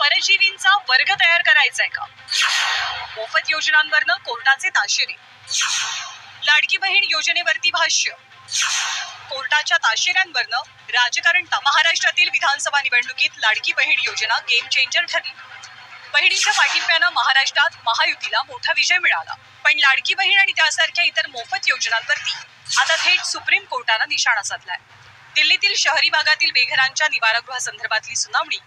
परजीवींचा वर्ग तयार करायचा आहे का? मोफत योजनांवरनं कोर्टाचे ताशेरे. लाडकी बहीण योजनेवरती भाष्य. कोर्टाच्या ताशेऱ्यांवरनं राजकारण महाराष्ट्रातील विधानसभा निवडणुकीत लाडकी बहीण योजना गेम चेंजर ठरली. बहिणीच्या पाठिंब्यानं महाराष्ट्रात महायुतीला मोठा विजय मिळाला. पण लाडकी बहीण आणि त्यासारख्या इतर मोफत योजनांवरती आता थेट सुप्रीम कोर्टानं निशाणा साधलाय. दिल्लीतील शहरी भागातील बेघरांच्या निवारगृहासंदर्भातली सुनावणी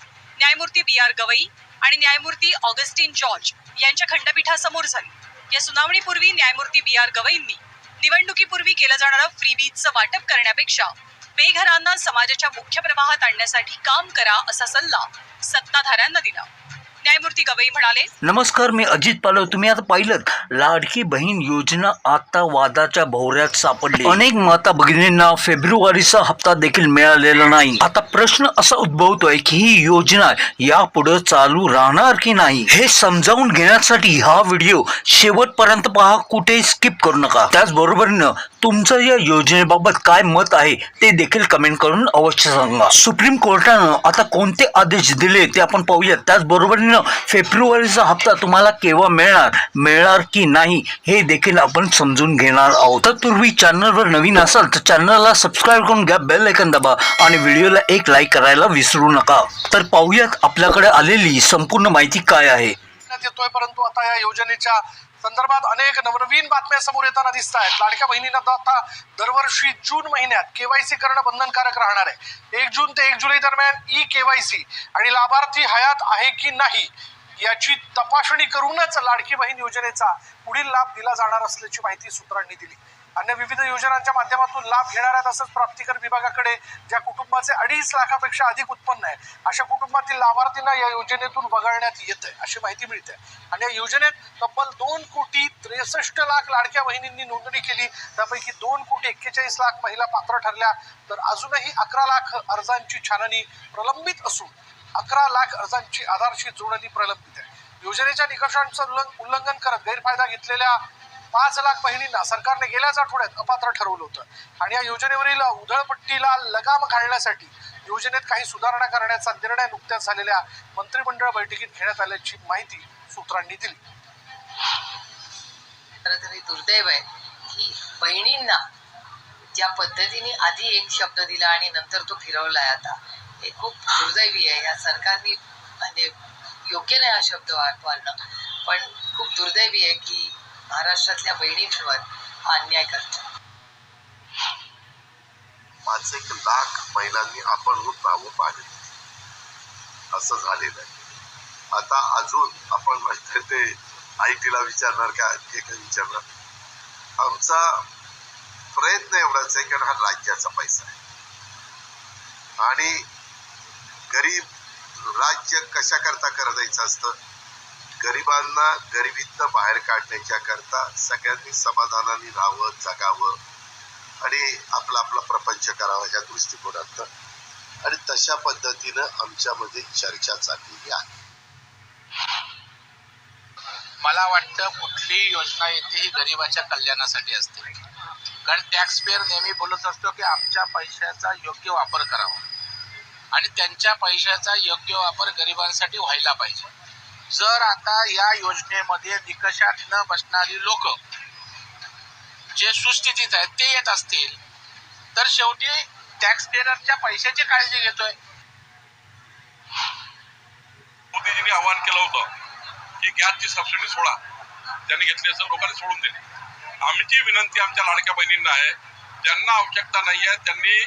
न्यायमूर्ती बी आर गवई आणि न्यायमूर्ती ऑगस्टिन जॉर्ज यांच्या खंडपीठासमोर झाली. या सुनावणीपूर्वी न्यायमूर्ती बी आर गवईंनी निवडणुकीपूर्वी केलं जाणारं फ्रीबीजचं वाटप करण्यापेक्षा बेघरांना समाजाच्या मुख्य प्रवाहात आणण्यासाठी काम करा असा सल्ला सत्ताधाऱ्यांना दिला. न्यायमूर्ती गवई म्हणाले नमस्कार मी अजित पालव. तुम्ही आता पाहिलं लाडकी बहीण योजना आता वादाच्या भोवऱ्यात सापडली. अनेक माता भगिनींना फेब्रुवारीचा हप्ता देखील मिळालेला नाही. आता प्रश्न असा उद्भवतोय की ही योजना यापुढे चालू राहणार की नाही? हे समजावून घेण्यासाठी हा व्हिडिओ शेवटपर्यंत पहा कुठे स्किप करू नका. त्याचबरोबरीनं तुमचं या योजनेबाबत काय मत आहे ते देखील कमेंट करून अवश्य सांगा. सुप्रीम कोर्टानं आता कोणते आदेश दिले ते आपण पाहूया त्याचबरोबरीनं फेब्रुवारीचा हप्ता तुम्हाला केव्हा मिळणार मिळणार की नाही हे देखील आपण समजून घेणार आहोत. तत्पूर्वी चॅनलवर नवीन असाल तर चॅनलला सबस्क्राईब करून घ्या बेल ऐकन दाबा आणि व्हिडिओला एक लाईक करायला विसरू नका. तर पाहूयात आपल्याकडे आलेली संपूर्ण माहिती काय आहे. येतोय परंतु आता या योजनेच्या संदर्भात अनेक नवनवीन बातम्या समोर येताना दिसत आहेत लाडक्या बहिणींना आता दरवर्षी जून महिन्यात केवायसी करणं बंधनकारक राहणार आहे. एक जून ते एक जुलै दरम्यान ई केवायसी आणि लाभार्थी हयात आहे की नाही याची तपासणी करूनच लाडकी बहीण योजनेचा पुढील लाभ दिला जाणार असल्याची माहिती सूत्रांनी दिली. अन्य विविध योजनांच्या माध्यमातून लाभ घेणाऱ्या तसंच प्राप्तिकर विभागाकडे ज्या कुटुंबाचे अडीच लाखापेक्षा अधिक उत्पन्न आहे अशा कुटुंबातील लाभार्थींना या योजनेतून वगळण्यात येत आहे अशी माहिती मिळते. आणि या योजनेत तब्बल दोन कोटी त्रेसष्ट लाख लाडक्या बहिणींनी नोंदणी केली त्यापैकी दोन कोटी एक्केचाळीस लाख महिला पात्र ठरल्या. तर अजूनही अकरा लाख अर्जांची छाननी प्रलंबित असून अकरा लाख अर्जांची आधारशी जोडणी प्रलंबित आहे. योजनेच्या निकषांचं उल्लंघन करत गैरफायदा घेतलेल्या पाच लाख बहिणींना सरकारने गेल्याच आठवड्यात अपात्र ठरवलं होतं. आणि या योजनेवरील उधळपट्टीला लगाम घालण्यासाठी योजनेत काही सुधारणा करण्याचा निर्णय नुकत्याच झालेल्या मंत्रिमंडळ बैठकीत घेण्यात आल्याची माहिती सूत्रांनी दिली. तरी दुर्दैव आहे की बहिणींना ज्या पद्धतीने आधी एक शब्द दिला आणि नंतर तो फिरवलाय आता हे खूप दुर्दैवी आहे. या सरकारने म्हणजे योग्य नाही हा शब्द वापरणं पण खूप दुर्दैवी आहे की महाराष्ट्रातल्या बहिणींवर हा अन्याय करतो. पाच एक लाख महिलांनी आपण नावं पाहिले. असं झालेलं आहे. आता अजून आपण म्हणतो ते आय टीला विचारणार का हे काय विचारणार? आमचा प्रयत्न एवढाच आहे कारण हा राज्याचा पैसा आहे. आणि गरीब राज्य कशाकरता करायचं असतं? गरिबांना गरिबीतनं बाहेर काढण्याच्या करता सगळ्यांनी समाधानाने राहावं जगावं आणि आपला आपला प्रपंच करावा ह्या दृष्टिकोनातनं. आणि तशा पद्धतीनं आमच्यामध्ये चर्चा चाललेली आहे. मला वाटतं कुठलीही योजना येते ही गरिबाच्या कल्याणासाठी असते. कारण टॅक्सपेअर नेहमी बोलत असतो की आमच्या पैशाचा योग्य वापर करावा. आणि त्यांच्या पैशाचा योग्य वापर गरिबांसाठी व्हायला पाहिजे. जर आता या योजनेमध्ये निकषात न बसणारी लोक जे सुस्थितीत आहेत ते येत असतील तर शेवटी टॅक्स पेअरच्या पैशाची काळजी घेतोय. मोदीजींनी आवाहन केलं होतं की गॅसची सबसिडी सोडा. त्यांनी घेतली असं लोकांनी सोडून दिली. आमची विनंती आमच्या लाडक्या बहिणींना आहे ज्यांना आवश्यकता नाही आहे त्यांनी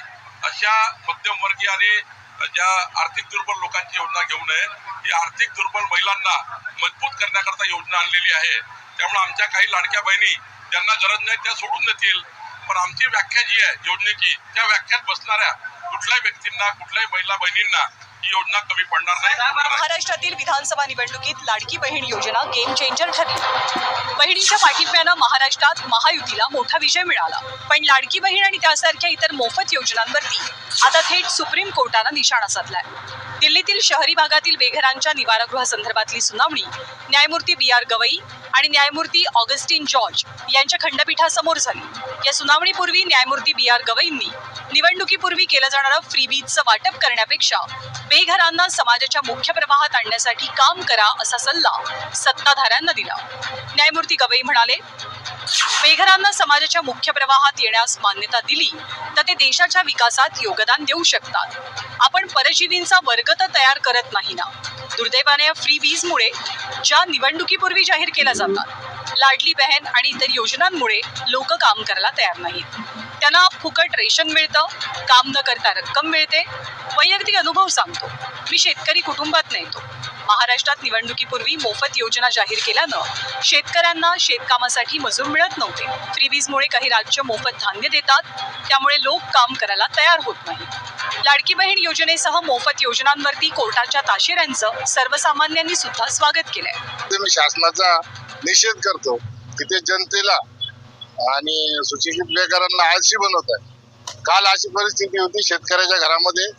अशा मध्यमवर्गीय आणि ज्या आर्थिक दुर्बल लोकांची योजना घेऊ नये ही आर्थिक दुर्बल महिलांना मजबूत करण्याकरता योजना आणलेली आहे. त्यामुळे आमच्या काही लाडक्या बहिणी ज्यांना गरज नाही त्या सोडून देतील. पण आमची व्याख्या जी आहे योजनेची त्या व्याख्यात बसणाऱ्या कुठल्याही व्यक्तींना कुठल्याही महिला बहिणींना ही योजना कमी पडणार नाही. महाराष्ट्रातील विधानसभा निवडणुकीत लाडकी बहीण योजना गेम चेंजर ठरली. बहिणीच्या पाठिंब्यानं महाराष्ट्रात महायुतीला मोठा विजय मिळाला. पण लाडकी बहीण आणि त्यासारख्या इतर मोफत योजनांवरती आता थेट सुप्रीम कोर्टानं निशाणा साधलाय. दिल्लीतील शहरी भागातील बेघरांच्या निवारागृहासंदर्भातली सुनावणी न्यायमूर्ती बी आर गवई आणि न्यायमूर्ती ऑगस्टिन जॉर्ज यांच्या खंडपीठासमोर झाली. या सुनावणीपूर्वी न्यायमूर्ती बी आर गवईंनी निवडणुकीपूर्वी केलं जाणारं फ्रीबीजचं वाटप करण्यापेक्षा बेघरांना समाजाच्या मुख्य प्रवाहात आणण्यासाठी काम करा असा सल्ला सत्ताधाऱ्यांना दिला. न्यायमूर्ती गवई म्हणाले बेघरांना समाजाच्या मुख्य प्रवाहात येण्यास मान्यता दिली तर ते देशाच्या विकासात योगदान देऊ शकतात. आपण परजीवींचा वर्ग तर तयार करत नाही ना? दुर्दैवाने या फ्री वीजमुळे ज्या निवडणुकीपूर्वी जाहीर केल्या जातात लाडली बहन आणि इतर योजनांमुळे लोक काम करायला तयार नाहीत. त्यांना फुकट रेशन मिळतं काम न करता रक्कम मिळते. वैयक्तिक अनुभव सांगतो. मी शेतकरी कुटुंबात नेतो. महाराष्ट्रात निवडणुकीपूर्वी मोफत योजना जाहीर केल्यानं शेतकऱ्यांना शेतकामासाठी मजूर मिळत नव्हते. फ्रीबीजमुळे काही राज्य मोफत धान्य देतात. त्यामुळे लोक काम करायला तयार होत नाही लाडकी बहीण योजनेसह मोफत योजनांवरती कोर्टाच्या ताशेऱ्यांचं सर्वसामान्यांनी सुद्धा स्वागत केलंय. शासनाचा निषेध करतो की ते जनतेला आणि सुशिक्षित बेकारांना आळशी बनवत आहे. काल अशी परिस्थिती होती शेतकऱ्याच्या घरामध्ये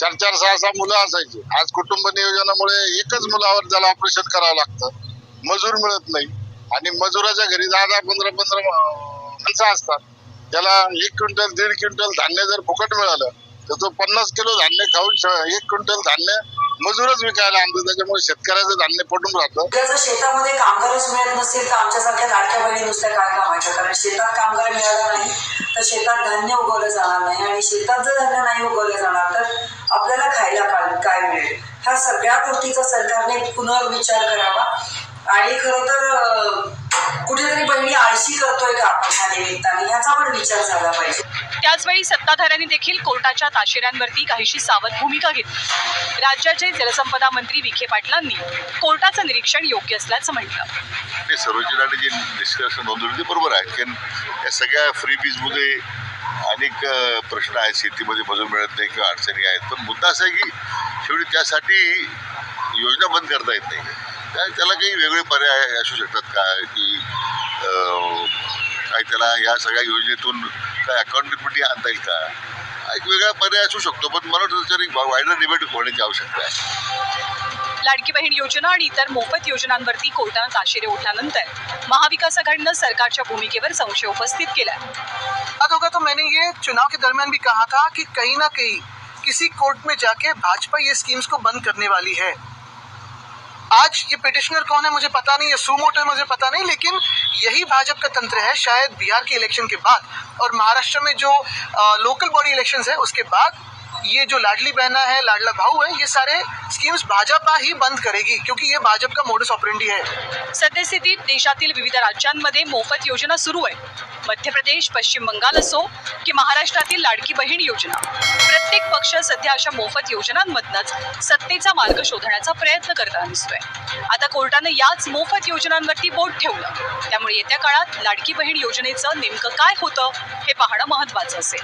चार चार सहा सहा मुलं असायची. आज कुटुंब नियोजनामुळे एकच मुलावर त्याला ऑपरेशन करावं लागतं मजूर मिळत नाही. आणि मजुराच्या घरी दहा दहा पंधरा पंधरा माणसं असतात. त्याला एक क्विंटल दीड क्विंटल धान्य जर फुकट मिळालं तर तो पन्नास किलो धान्य खाऊन श- एक क्विंटल धान्य मजूरच विकायला आणतो त्याच्यामुळे शेतकऱ्याचं धान्य पटून राहतं. जर शेतामध्ये कामगारच मिळत नसतील तर आमच्यासारख्या लाटक्या बहिणी नुसत्या काय कामाच्या कारण शेतात कामगार मिळाला नाही तर शेतात धान्य उगवलं जाणार नाही आणि शेतात जर धान्य नाही उगवलं जाणार तर आपल्याला खायला काय मिळेल? ह्या सगळ्या गोष्टीचा सरकारने पुनर्विचार करावा. आणि खरं तर कुठेतरी बहिणी आळशी करतोय का आपण ह्या निमित्ताने? ह्याचा पण विचार झाला पाहिजे. त्याचवेळी सत्ताधाऱ्यांनी देखील कोर्टाच्या ताशेऱ्यांवरती काहीशी सावध भूमिका घेतली. राज्याचे जलसंपदा मंत्री विखे पाटलांनी कोर्टाचं निरीक्षण योग्य असल्याचं म्हटलं. ते सर्वोच्च जे निष्कर्ष नोंदवले ते बरोबर आहे कारण या सगळ्या फ्री मध्ये अनेक प्रश्न आहेत शेतीमध्ये मजूर मिळत नाही किंवा अडचणी आहेत. पण मुद्दा असा आहे की शेवटी त्यासाठी योजना बंद करता येत नाही. त्या त्याला काही वेगळे पर्याय असू शकतात का? की काय त्याला या सगळ्या योजनेतून काय अकाउंटेबिलिटी आणता येईल का? एक वेगळा पर्याय असू शकतो पण मला वाटतं त्याच्यावर एक वायडर डिबेट होण्याची आवश्यकता आहे. लाडकी बहीण योजना आणि इतर मोफत योजनांवरती कोर्टानं ताशेरे उठल्यानंतर महाविकास आघाडीनं सरकारच्या भूमिकेवर संशय उपस्थित केलाय. याद होगा तो मैंने ये चुनाव के दरमियान भी कहा था कि कहीं ना कहीं किसी कोर्ट में जाके भाजपा ये स्कीम्स को बंद करने वाली है। आज ये पिटिशनर कौन है, मुझे पता नहीं, ये सुमोटर मुझे पता नहीं, लेकिन यही भाजपा का तंत्र है, शायद बिहार के इलेक्शन के बाद और महाराष्ट्र में जो लोकल बॉडी इलेक्शन है, उसके बाद ये जो लाडली बहना है लाडला भाऊ है ये सारे स्कीम्स भाजपा ही बंद करेगी क्योंकि ये भाजपा का मोडस ऑपरेंडी है। सद्यस्थितीत देशातील विविध राज्यांमध्ये मोफत योजना सुरू आहे. मध्य प्रदेश पश्चिम बंगाल असो की महाराष्ट्रातील लाडकी बहीण योजना. प्रत्येक पक्ष सध्या अशा मोफत योजनांमधनच सत्तेचा मार्ग शोधण्याचा प्रयत्न करताना दिसतोय. आता कोर्टानं याच मोफत योजनांवरती बोट ठेवलं. त्यामुळे येत्या काळात लाडकी बहीण योजनेचं नेमकं काय होतं हे पाहणं महत्वाचं असेल.